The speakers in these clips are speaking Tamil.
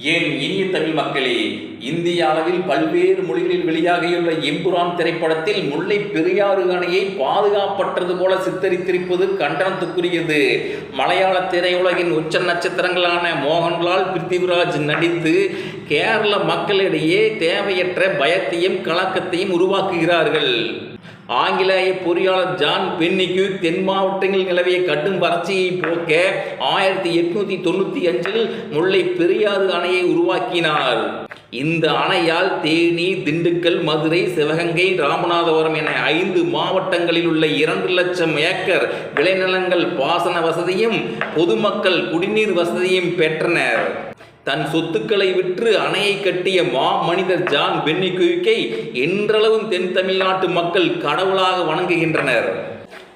ஏன் இனிய தமிழ் மக்களே இந்திய அளவில் பல்வேறு மொழிகளில் வெளியாகியுள்ள எம்புரான் திரைப்படத்தில் முல்லை பெரியாறு அணையை பாதுகாப்பற்றது போல சித்தரித்திருப்பது கண்டனத்துக்குரியது. மலையாள திரையுலகின் உச்ச நட்சத்திரங்களான மோகன்லால் பிருத்திவிராஜ் நடித்து கேரள மக்களிடையே தேவையற்ற பயத்தையும் கலக்கத்தையும் உருவாக்குகிறார்கள். ஆங்கிலேய பொறியாளர் ஜான் பென்னிக்கு தென் மாவட்டங்களில் நிலவிய கடும் வறட்சியை போக்க ஆயிரத்தி எட்நூத்தி தொண்ணூத்தி அஞ்சில் முல்லை பெரியாறு அணையை உருவாக்கினார். இந்த அணையால் தேனி திண்டுக்கல் மதுரை சிவகங்கை ராமநாதபுரம் என ஐந்து மாவட்டங்களில் உள்ள இரண்டு லட்சம் ஏக்கர் விளைநிலங்கள் பாசன வசதியும் பொதுமக்கள் குடிநீர் வசதியும் பெற்றனர். தன் சொத்துக்களை விற்று அணையை கட்டிய மா மனிதர் ஜான் பென்னிகுயிக்கை என்றளவும் தென் தமிழ்நாட்டு மக்கள் கடவுளாக வணங்குகின்றனர்.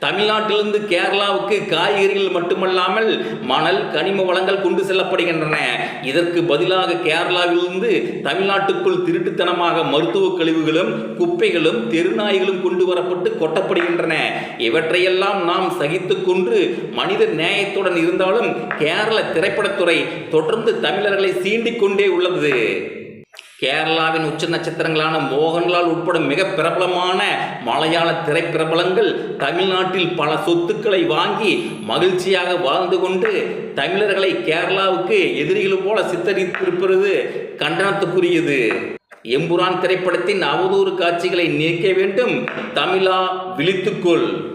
தமிழ்நாட்டிலிருந்து கேரளாவுக்கு காய்கறிகள் மட்டுமல்லாமல் மணல் கனிம வளங்கள் கொண்டு செல்லப்படுகின்றன. இதற்கு பதிலாக கேரளாவிலிருந்து தமிழ்நாட்டுக்குள் திருட்டுத்தனமாக மருத்துவ கழிவுகளும் குப்பைகளும் தெருநாய்களும் கொண்டு வரப்பட்டு கொட்டப்படுகின்றன. இவற்றையெல்லாம் நாம் சகித்துக் கொண்டு மனித நேயத்துடன் இருந்தாலும் கேரள திரைப்படத்துறை தொடர்ந்து தமிழர்களை சீண்டிக் கொண்டே உள்ளது. கேரளாவின் உச்ச நட்சத்திரங்களான மோகன்லால் உட்பட மிக பிரபலமான மலையாள திரைப்பிரபலங்கள் தமிழ்நாட்டில் பல சொத்துக்களை வாங்கி மகிழ்ச்சியாக வாழ்ந்து கொண்டு தமிழர்களை கேரளாவுக்கு எதிரிகள் போல சித்தரித்திருப்பது கண்டனத்துக்குரியது. எம்புரான் திரைப்படத்தின் அவதூறு காட்சிகளை நீக்க வேண்டும். தமிழா விழித்துக்கொள்.